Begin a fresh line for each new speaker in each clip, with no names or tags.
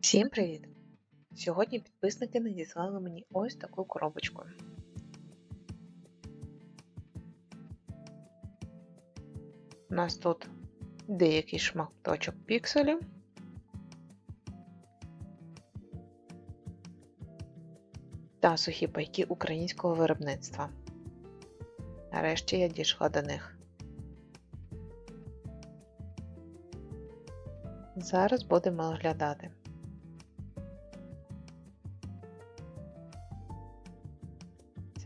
Всім привіт! Сьогодні підписники надіслали мені ось таку коробочку. У нас тут деякий шматочок пікселів. Та сухі пайки українського виробництва. Нарешті я дійшла до них. Зараз будемо оглядати.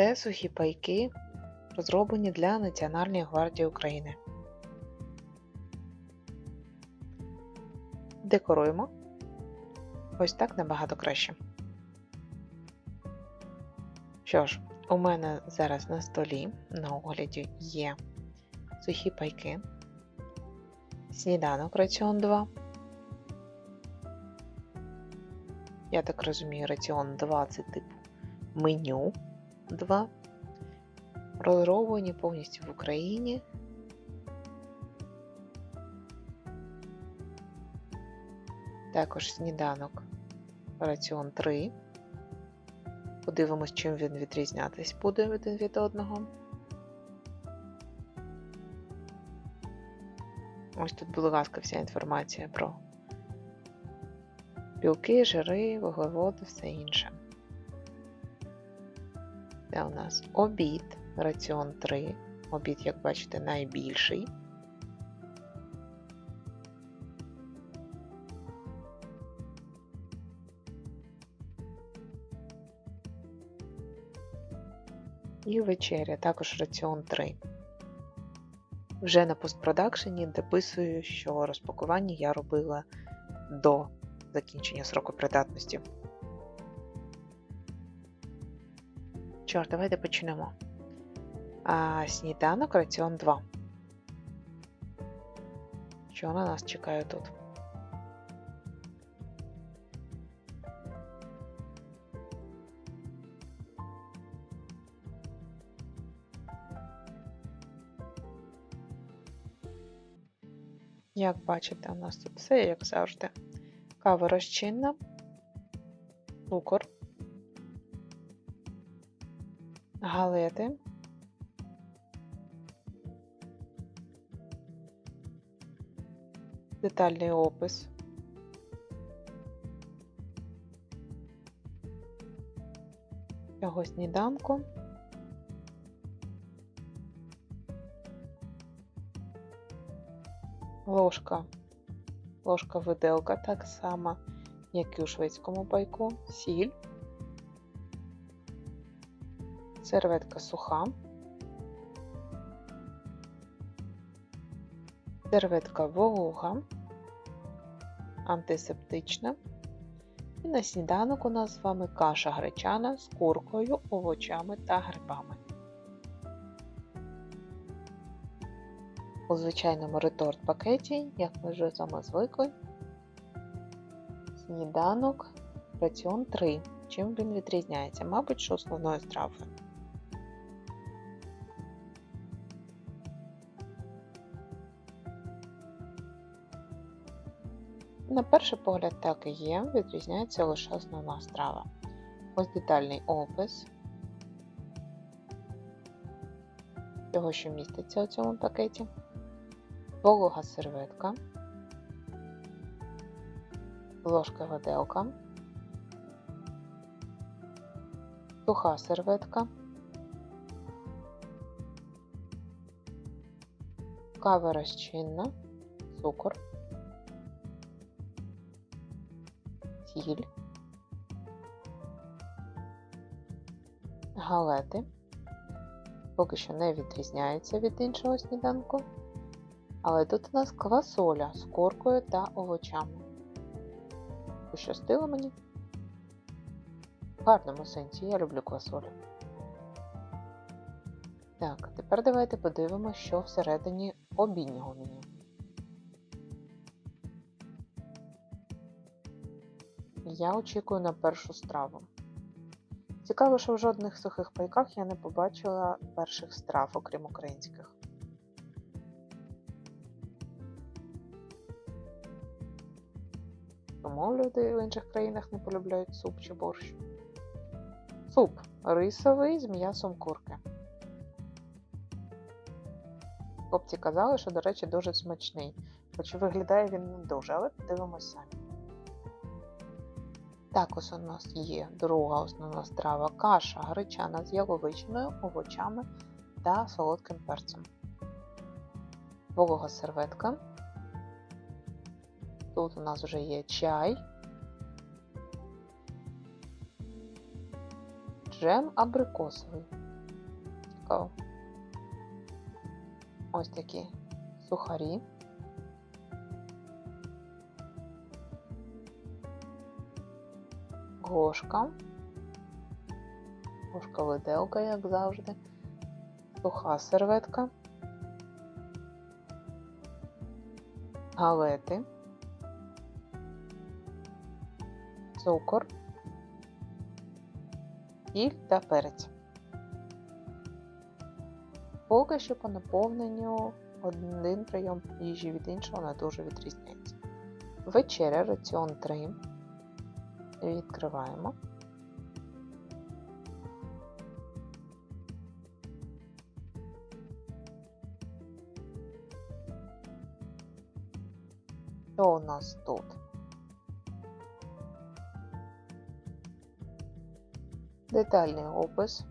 Це сухі пайки, розроблені для Національної гвардії України. Декоруємо. Ось так набагато краще. Що ж, у мене зараз на столі на огляді є сухі пайки, сніданок раціон 2. Я так розумію, раціон 2 це типу меню 2. Розроблені повністю в Україні. Також сніданок раціон 3. Подивимось, чим він відрізнятись буде один від одного. Ось тут, будь ласка, вся інформація про білки, жири, вуглеводи, все інше. У нас обід, раціон 3. Обід, як бачите, найбільший. І вечеря, також раціон 3. Вже на постпродакшені дописую, що розпакування я робила до закінчення сроку придатності. Що ж, давайте почнемо. А, Сніданок раціон 2. Що на нас чекає тут? Як бачите, у нас тут все як завжди. Кава розчинна, цукор, галети, детальний опис, цього сніданку. Ложка, ложка виделка так само, як і у шведському пайку, сіль, серветка суха, серветка волога, антисептична. І на сніданок у нас з вами каша гречана з куркою, овочами та грибами. У звичайному реторт пакеті, як ми вже з вами звикли, сніданок раціон 3. Чим він відрізняється? Мабуть, що основною стравою. На перший погляд, так і є, відрізняється лише основна страва. Ось детальний опис того, що міститься у цьому пакеті, волога серветка, ложка виделка, суха серветка, кава розчинна, цукор. Сіль, галети. Поки що не відрізняються від іншого сніданку. Але тут у нас квасоля з коркою та овочами. Пощастило мені. В гарному сенсі я люблю квасолю. Так, тепер давайте подивимося, що всередині обіднього меню. Я очікую на першу страву. Цікаво, що в жодних сухих пайках я не побачила перших страв, окрім українських. Тому люди в інших країнах не полюбляють суп чи борщ. Суп рисовий з м'ясом курки. Хлопці казали, що, до речі, дуже смачний, хоч виглядає він не дуже, але подивимось самі. Також у нас є друга основна страва каша гречана з яловичиною, овочами та солодким перцем. Волога серветка. Тут у нас вже є чай, джем абрикосовий. Цікаво. Ось такі сухарі. Гошка. Гошка виделка, як завжди. Суха серветка. Галети. Цукор. Сіль та перець. Поки що по наповненню один прийом їжі від іншого не дуже відрізняється. Вечеря раціон 3. Відкриваємо. Що у нас тут? Детальний опис.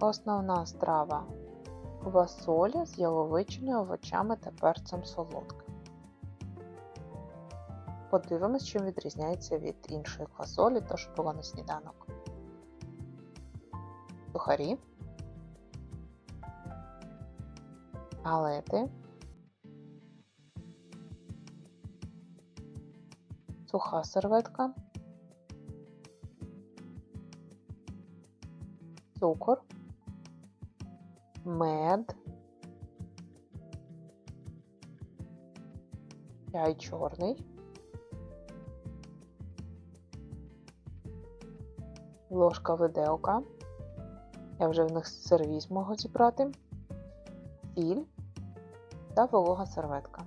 Основна страва квасоля з яловичиною, овочами та перцем солодким. Подивимось, чим відрізняється від іншої квасолі, то що було на сніданок. Сухарі, галети, суха серветка, цукор, мед, чай чорний, ложка виделка. Я вже в них сервіз можу зібрати, сіль та волога серветка.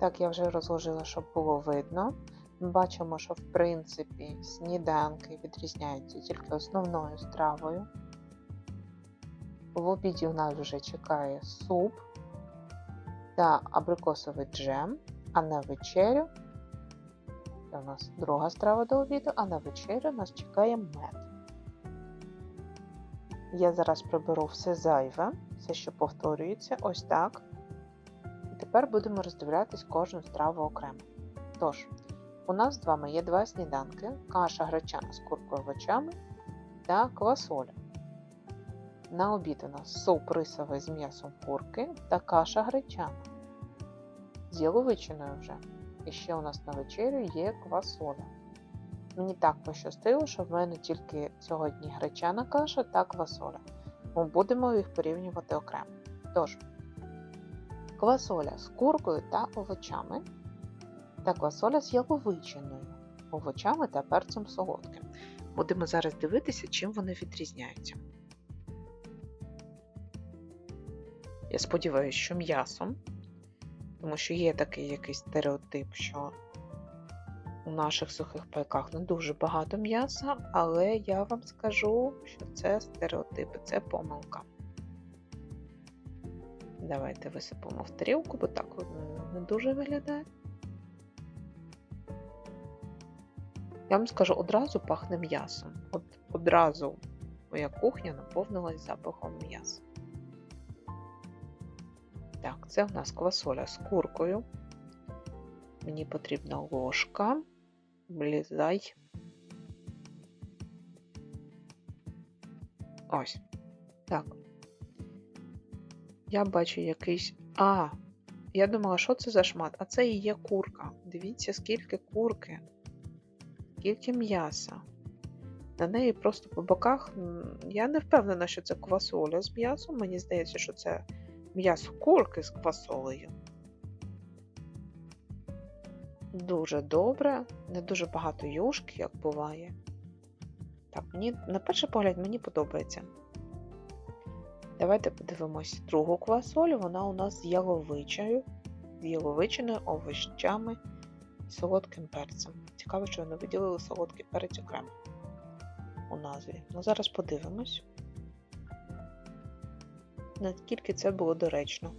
Так, я вже розложила, щоб було видно. Бачимо, що в принципі сніданки відрізняються тільки основною стравою. В обіді у нас вже чекає суп та абрикосовий джем, а на вечерю це у нас друга страва до обіду, а на вечерю нас чекає мед. Я зараз приберу все зайве, все, що повторюється, ось так. І тепер будемо роздивлятись кожну страву окремо. Тож, у нас з вами є два сніданки: каша гречана з куркою овочами та квасоля. На обід у нас суп рисовий з м'ясом курки та каша гречана. З яловичиною вже. І ще у нас на вечерю є квасоля. Мені так пощастило, що в мене тільки сьогодні гречана каша та квасоля. Ми будемо їх порівнювати окремо. Тож, квасоля з куркою та овочами, та квасоля з яловичиною, овочами та перцем солодким. Будемо зараз дивитися, чим вони відрізняються. Я сподіваюся, що м'ясом, тому що є такий якийсь стереотип, що у наших сухих пайках не дуже багато м'яса, але я вам скажу, що це стереотипи, це помилка. Давайте висипемо в тарілку, бо так не дуже виглядає. Я вам скажу, одразу пахне м'ясом. От одразу моя кухня наповнилась запахом м'яса. Так, це в нас квасоля з куркою. Мені потрібна ложка. Влізай. Ось. Так. Я бачу якийсь. А! Я думала, що це за шмат? А це і є курка. Дивіться, скільки курки, скільки м'яса. На неї просто по боках. Я не впевнена, що це квасоля з м'ясом. Мені здається, що це м'ясо курки з квасолею. Дуже добре, не дуже багато юшки, як буває. Так, мені, на перший погляд, мені подобається. Давайте подивимось другу квасоль. Вона у нас з яловичою, з яловичиною, овощами солодким перцем. Цікаво, що вони виділили солодкий перець окремо у назві. Ну, зараз подивимось, наскільки це було доречно.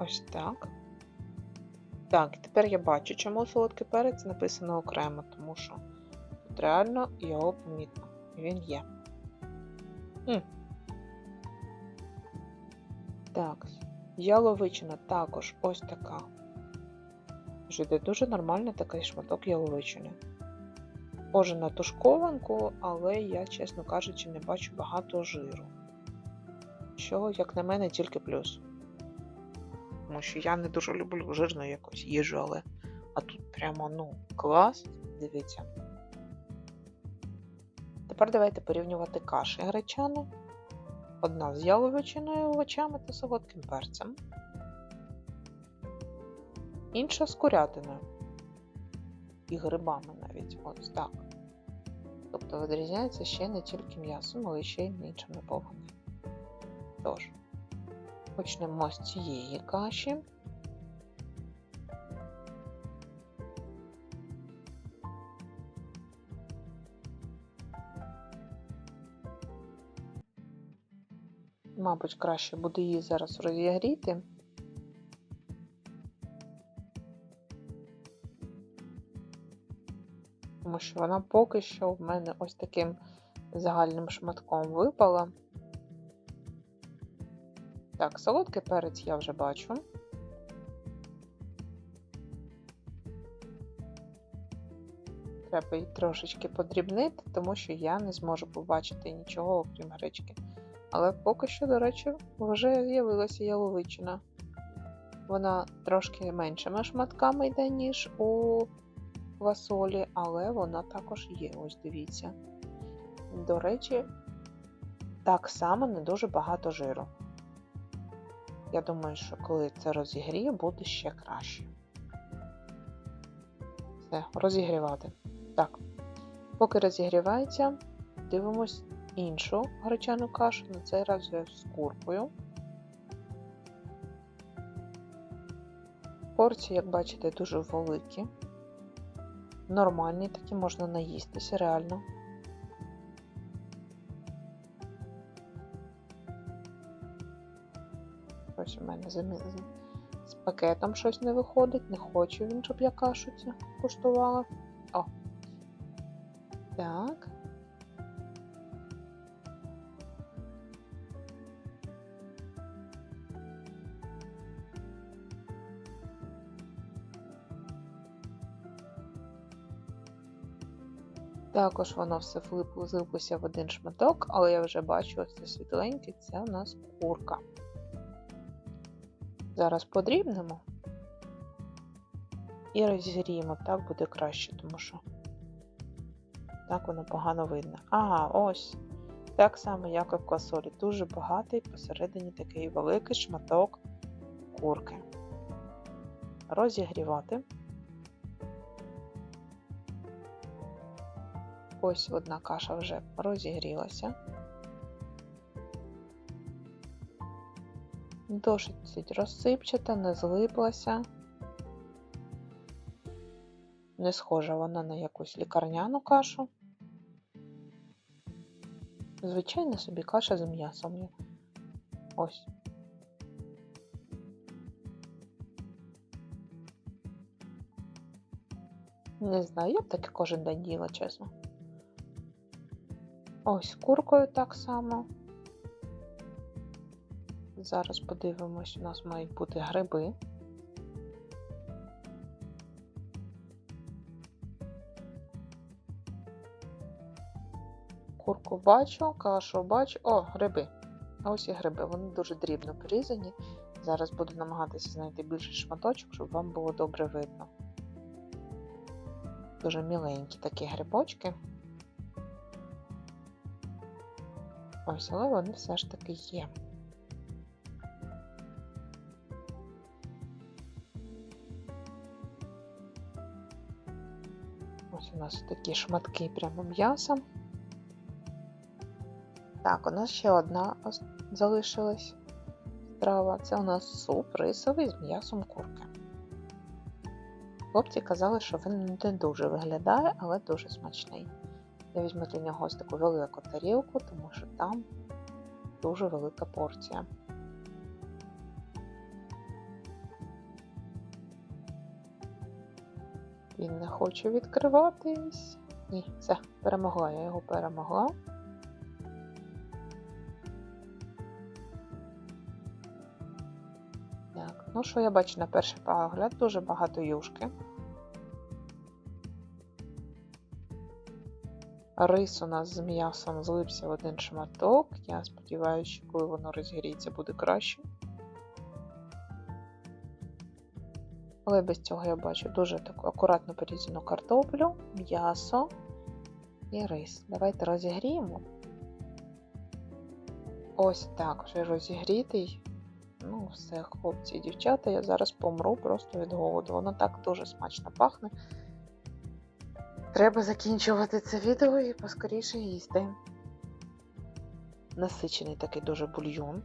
Ось так. Так, тепер я бачу, чому солодкий перець написано окремо, тому що тут реально його помітно. Він є. М. Так, яловичина також ось така. Вже йде дуже нормальний такий шматок яловичини. Схоже на тушкованку, але я, чесно кажучи, не бачу багато жиру. Що, як на мене, тільки плюс тому що я не дуже люблю жирну якусь їжу, але а тут прямо ну клас, дивіться. Тепер давайте порівнювати каші гречани. Одна з яловичиною, овочами та солодким перцем. Інша з курятиною. І грибами навіть ось так. Тобто відрізняється ще не тільки м'ясом, але ще й іншими наповненням. Тож. Почнемо з цієї каші. Мабуть, краще буде її зараз розігріти. Тому що вона поки що в мене ось таким загальним шматком випала. Так, солодкий перець я вже бачу. Треба її трошечки подрібнити, тому що я не зможу побачити нічого, окрім гречки. Але поки що, до речі, вже з'явилася яловичина. Вона трошки меншими шматками йде, ніж у квасолі, але вона також є, ось дивіться. До речі, так само не дуже багато жиру. Я думаю, що коли це розігріє, буде ще краще. Все, розігрівати. Так, поки розігрівається, дивимось іншу гречану кашу, на цей раз з куркою. Порції, як бачите, дуже великі. Нормальні, такі можна наїстися реально. У мене з пакетом щось не виходить, не хочу він, щоб я кашу цю куштувала. О! Так. Також воно все злиплося в один шматок, але я вже бачу ось це світленький, це у нас курка. Зараз подрібнемо і розігріємо, так буде краще, тому що так воно погано видно. Ага, ось. Так само, як і в квасолі. Дуже багатий посередині такий великий шматок курки. Розігрівати. Ось одна каша вже розігрілася. Досить розсипчата, не злиплася. Не схожа вона на якусь лікарняну кашу. Звичайна собі каша з м'ясом. Ось. Не знаю, я б таки кожен день їла, чесно. Ось куркою так само. Зараз подивимось, у нас мають бути гриби. Курку бачу, кашу бачу. О, гриби. Ось і гриби. Вони дуже дрібно порізані. Зараз буду намагатися знайти більший шматочок, щоб вам було добре видно. Дуже міленькі такі грибочки. Ось, але вони все ж таки є. Нас такі шматки прямо м'яса. Так, у нас ще одна залишилась страва. Це у нас суп рисовий з м'ясом курки. Хлопці казали, що він не дуже виглядає, але дуже смачний. Я візьму для нього ось таку велику тарілку, тому що там дуже велика порція. Він не хоче відкриватись. Ні, все, перемогла, я його перемогла. Так, ну що я бачу на перший погляд? Дуже багато юшки. Рис у нас з м'ясом злився в один шматок. Я сподіваюся, що коли воно розгріється, буде краще. Але без цього я бачу дуже таку акуратно порізану картоплю, м'ясо і рис. Давайте розігріємо. Ось так, вже розігрітий. Ну, все, хлопці і дівчата, я зараз помру просто від голоду. Воно так дуже смачно пахне. Треба закінчувати це відео і поскоріше їсти. Насичений такий дуже бульйон.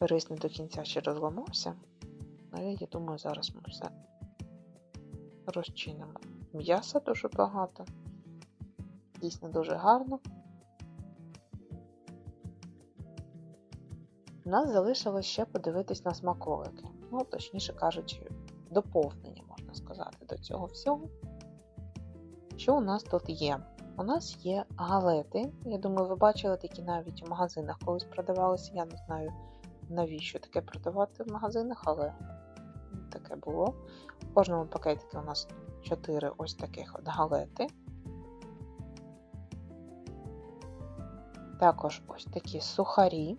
Рис не до кінця ще розламався. Але я думаю, зараз ми все розчинимо. М'яса дуже багато. Дійсно дуже гарно. У нас залишилось ще подивитись на смаколики. Ну, точніше кажучи, доповнення, можна сказати, до цього всього. Що у нас тут є? У нас є галети. Я думаю, ви бачили такі навіть в магазинах колись продавалися. Я не знаю, навіщо таке продавати в магазинах, але таке було. В кожному пакетику у нас 4 ось таких от галети. Також ось такі сухарі.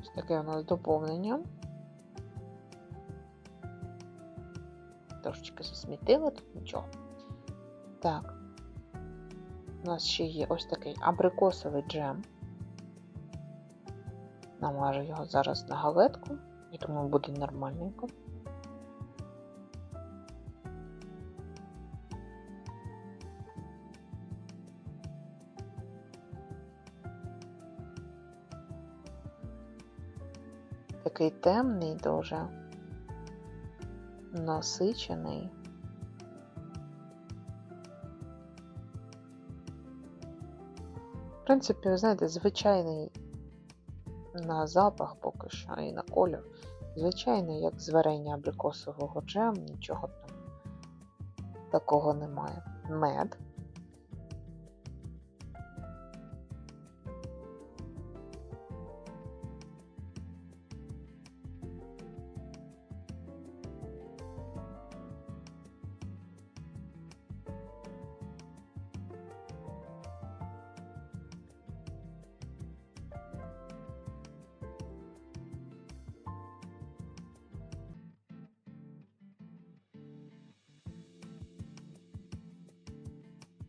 Ось таке у нас доповнення. Трошечки засмітила, тут нічого. Так. У нас ще є ось такий абрикосовий джем. Намажу його зараз на галетку. Я думаю, буде нормальненько. Такий темний дуже, насичений. В принципі, ви знаєте, звичайний на запах поки що і на колір. Звичайний, як з варення абрикосового джем, нічого там такого немає. Мед.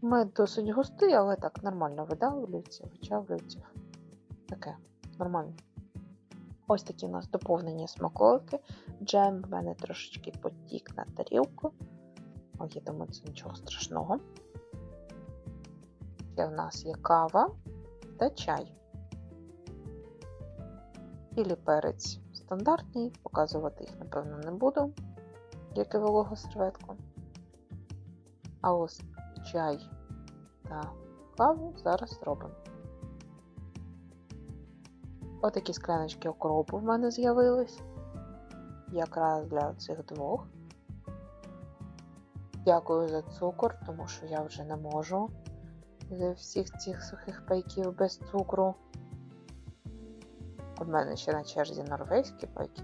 Мед досить густий, але так нормально видавлюється, вичавлюється. Таке нормально. Ось такі у нас доповнені смаколики. Джем в мене трошечки потік на тарілку. О, я думаю, це нічого страшного. Ще в нас є кава та чай. Білий перець стандартний, показувати їх, напевно, не буду, як і вологу серветку. А ось чай та каву зараз зробимо. Отакі скляночки окропу в мене з'явились. Якраз для цих двох. Дякую за цукор, тому що я вже не можу з всіх цих сухих пайків без цукру. У мене ще на черзі норвезькі пайки.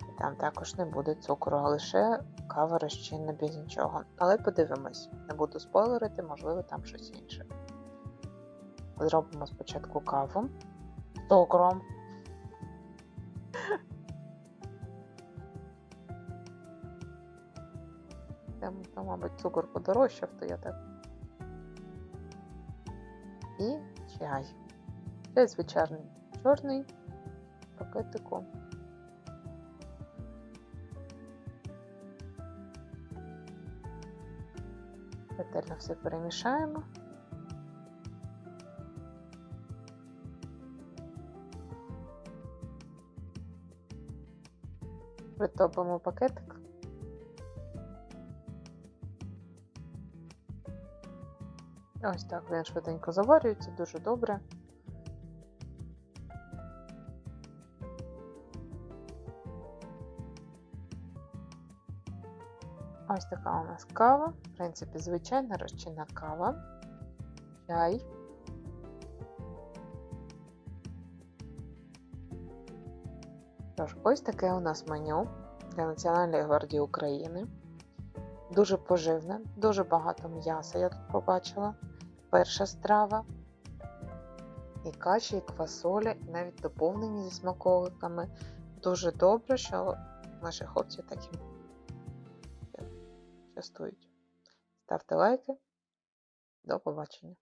І там також не буде цукру, а лише кава розчинна без нічого. Але подивимось, не буду спойлерити, можливо, там щось інше. Зробимо спочатку каву. 100 грам. Там, там, мабуть, цукор подорожчав, то я так. І чай. Чай звичайний чорний пакетику. Ретельно все перемішаємо. Притопимо пакетик. Ось так він швиденько заварюється, дуже добре. Ось така у нас кава. В принципі, звичайна розчинна кава, чай. Тож, ось таке у нас меню для Національної гвардії України. Дуже поживне, дуже багато м'яса я тут побачила. Перша страва. І каші, і квасоля, і навіть доповнені зі смаколиками. Дуже добре, що наші хлопці такі частують. Ставте лайки. До побачення!